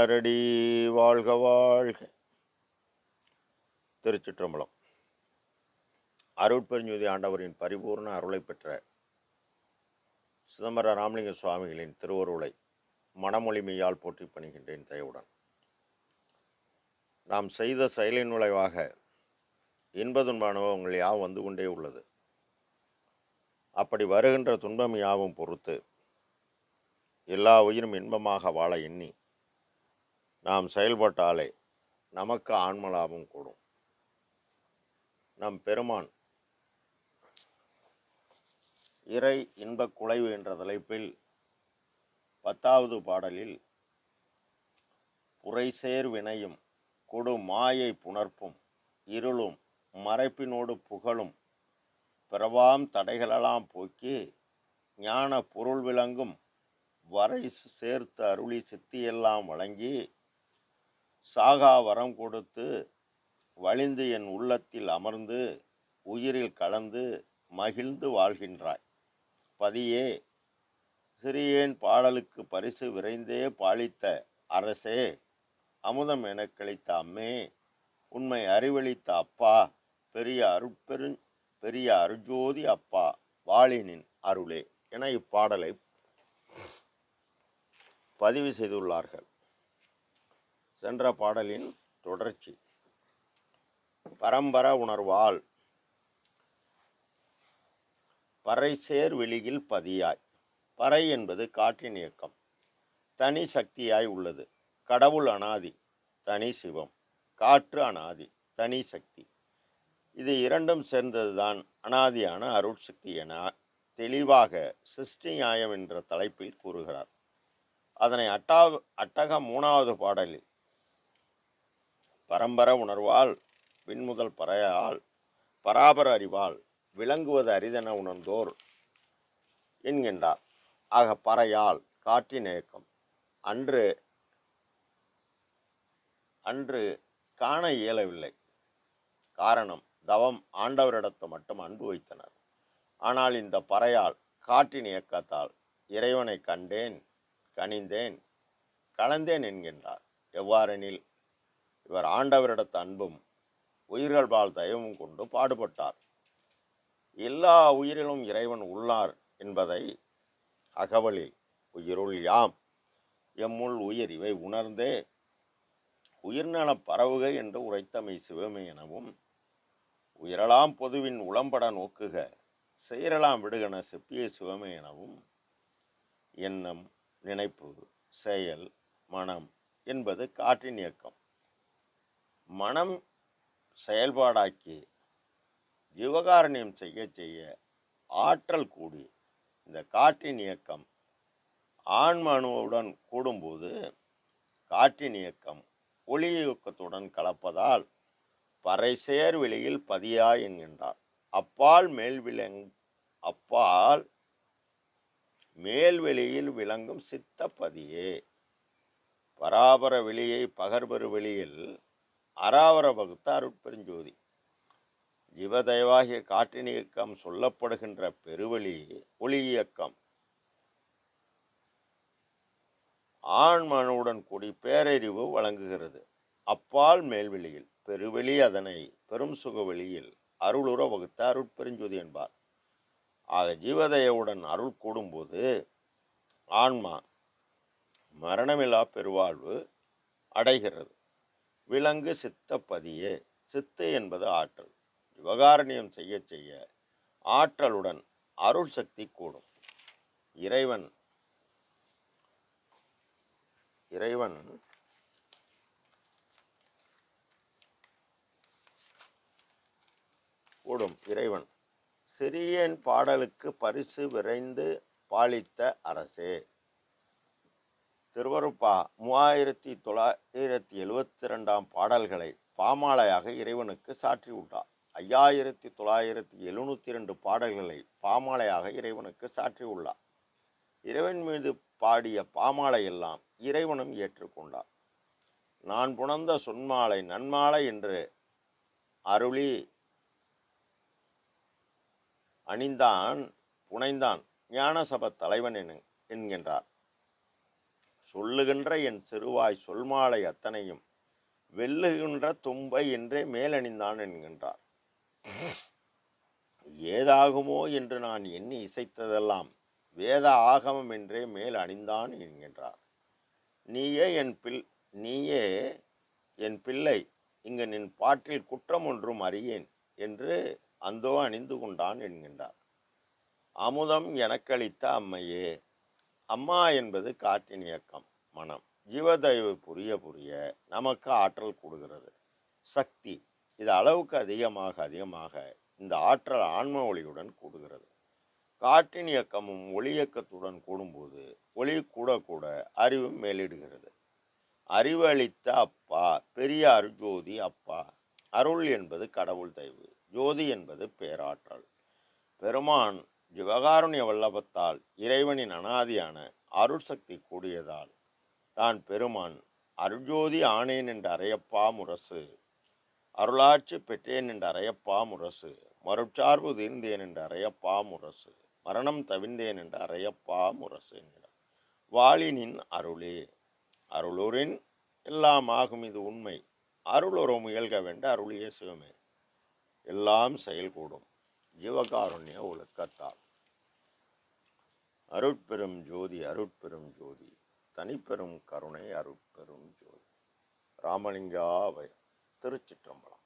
மலரடி வாழ்க வாழ்க. திருச்சிற்றம்பலம். அருட்பெருஞ்சுதி ஆண்டவரின் பரிபூர்ண அருளை பெற்ற சிதம்பர ராமலிங்க சுவாமிகளின் திருவருளை மனமொழிமையால் போற்றி பணிகின்றேன் தயவுடன். நாம் செய்த செயலின் விளைவாக இன்பதுன்ப அனுபவங்கள் யாவும் வந்து கொண்டே உள்ளது. அப்படி வருகின்ற துன்பம் யாவும் பொறுத்து எல்லா உயிரும் இன்பமாக வாழ எண்ணி நாம் செயல்பட்டாலே நமக்கு ஆன்மலாபம் கூடும். நம் பெருமான் இறை இன்பக் குலைவு என்ற தலைப்பில் பத்தாவது பாடலில் புரைசேர் வினையும் கொடு மாயை புணர்ப்பும் இருளும் மறைப்பினோடு புகழும் பிறவாம் தடைகளெல்லாம் போக்கி ஞான பொருள் விளங்கும் வரை சேர்த்து அருளி சித்தியெல்லாம் வழங்கி சாகா வரம் கொடுத்து வழிந்து என் உள்ளத்தில் அமர்ந்து உயிரில் கலந்து மகிழ்ந்து வாழ்கின்றாய். பதியே சிறியேன் பாடலுக்கு பரிசு விரைந்தே பாலித்த அரசே அமுதம் எனக் கிழித்த அம்மே உண்மை அறிவளித்த அப்பா பெரிய அருட்பெரு பெரிய அருஜோதி அப்பா வாளினின் அருளே என இப்பாடலை பதிவு செய்துள்ளார்கள். சென்ற பாடலின் தொடர்ச்சி. பரம்பர உணர்வால். பறைசேர் வெளியில் பதியாய். பறை என்பது காற்றின் இயக்கம். தனி சக்தியாய் உள்ளது. கடவுள் அனாதி தனி சிவம். காற்று அனாதி தனி சக்தி. இது இரண்டும் சேர்ந்ததுதான் அனாதியான அருட்சக்தி என தெளிவாக சிருஷ்டி நியாயம் என்ற தலைப்பில் கூறுகிறார். அதனை அட்டா அட்டக மூணாவது பாடலில் பரம்பர உணர்வால் விண்முதல் பறையால் பராபர அறிவால் விளங்குவது அரிதென உணர்ந்தோர் என்கின்றார். ஆக பறையால் காற்றின் இயக்கம் அன்று அன்று காண இயலவில்லை. காரணம் தவம் ஆண்டவரிடத்து மட்டும் அன்பு வைத்தனர். ஆனால் இந்த பறையால் காற்றின் இயக்கத்தால் இறைவனை கண்டேன் கனிந்தேன் கலந்தேன் என்கின்றார். எவ்வாறெனில் இவர் ஆண்டவரிடத்த அன்பும் உயிர்கள் பால் தயவும் கொண்டு பாடுபட்டார். எல்லா உயிரிலும் இறைவன் உள்ளார் என்பதை அகவலில் உயிருள் யாம். எம்முள் உயிர் இவை உணர்ந்தே உயிர்நல பரவுக என்று உரைத்தமை சிவமே எனவும் உயிரலாம் பொதுவின் உளம்பட நோக்குக செயரலாம் விடுகன செப்பிய சிவமே எனவும் எண்ணம் நினைப்பு செயல் மனம் என்பது காற்றின் இயக்கம். மனம் செயல்பாடாக்கி ஜீவகாரணியம் செய்ய செய்ய ஆற்றல் கூடி இந்த காற்றின் இயக்கம் ஆண்மனுவுடன் கூடும்போது காற்றின் இயக்கம் ஒளி இயக்கத்துடன் கலப்பதால் பறைசேர் வெளியில் பதியா என்கின்றார். அப்பால் மேல் விளங் அப்பால் மேல்வெளியில் விளங்கும் சித்த பதியே பராபர வெளியை பகர்பெரு வெளியில் அராவர வகுத்த அருட்பெருஞ்சோதி. ஜீவதயவாகிய காற்றின் இயக்கம் சொல்லப்படுகின்ற பெருவெளி ஒளி இயக்கம். ஆண்மனுடன் கூடி பேரறிவு வழங்குகிறது. அப்பால் மேல்வெளியில் பெருவெளி அதனை பெரும் சுகவெளியில் அருளுற வகுத்த அருட்பெருஞ்சோதி என்பார். ஆக ஜீவதயவுடன் அருள் கூடும்போது ஆன்மா மரணமில்லா பெருவாழ்வு அடைகிறது. விலங்கு சித்தப்பதியே. சித்து என்பது ஆற்றல். விவகாரணியம் செய்ய செய்ய ஆற்றலுடன் அருள் சக்தி கூடும். இறைவன் இறைவன் கூடும். இறைவன் சிறியன் பாடலுக்கு பரிசு விரைந்து பாலித்த அரசே. திருவருப்பா மூவாயிரத்தி தொள்ளாயிரத்தி எழுவத்தி ரெண்டாம் பாடல்களை பாமாலையாக இறைவனுக்கு சாற்றி விட்டார் ஐயாயிரத்தி தொள்ளாயிரத்தி எழுநூற்றி ரெண்டு பாடல்களை பாமாலையாக இறைவனுக்கு சாற்றி உள்ளார் இறைவன் மீது பாடிய பாமாலையெல்லாம் இறைவனும் ஏற்றுக்கொண்டார். நான் புணர்ந்த சொன்மாலை நன்மாலை என்று அருளி அணிந்தான் புனைந்தான் ஞானசப தலைவன் என- என்கின்றார். சொல்லுகின்ற என் சிறுவாய் சொல்மாலை அத்தனையும் வெல்லுகின்ற தும்பை என்றே மேலணிந்தான் என்கின்றார். ஏதாகுமோ என்று நான் எண்ணி இசைத்ததெல்லாம் வேத ஆகமம் என்றே மேல் அணிந்தான் என்கின்றார். நீயே என் பிள் நீயே என் பிள்ளை இங்கு நின் பாட்டில் குற்றம் ஒன்றும் அறியேன் என்று அந்தோ அணிந்து கொண்டான் என்கின்றார். அமுதம் எனக்களித்த அம்மையே அம்மா என்பது காற்றின் இயக்கம் மனம். ஜீவதயவு புரிய புரிய நமக்கு ஆற்றல் கூடுகிறது. சக்தி இது அளவுக்கு அதிகமாக அதிகமாக இந்த ஆற்றல் ஆன்ம ஒளியுடன் கூடுகிறது. காற்றின் இயக்கமும் ஒளி இயக்கத்துடன் கூடும்போது ஒளி கூட கூட அறிவும் மேலிடுகிறது. அறிவு அளித்த அப்பா பெரிய ஜோதி அப்பா. அருள் என்பது கடவுள் தயவு ஜோதி என்பது பேராற்றல். பெருமான் ஜிவகாருண்ய வல்லபத்தால் இறைவனின் அனாதியான அருள் சக்தி கூடியதால் தான் பெருமான் அருஜோதி ஆனேன் என்று அறையப்பா முரசு அருளாட்சி பெற்றேன் என்று அறையப்பா முரசு மறுச்சார்பு தீர்ந்தேன் என்று அறையப்பா முரசு மரணம் தவிந்தேன் என்று அறையப்பா முரசு என்கிறார். வாளினின் அருளே அருளுரின் எல்லாம் ஆகும் இது உண்மை. அருளுற முயல்க வேண்ட அருளியே சிவமே. எல்லாம் செயல்கூடும். ஜீவகாருண்ய ஒழுக்கத்தால் அருட்பெரும் ஜோதி அருட்பெரும் ஜோதி. தனிப்பெரும் கருணை அருட்பெரும் ஜோதி. ராமலிங்கா திருச்சிற்றம்பலம்.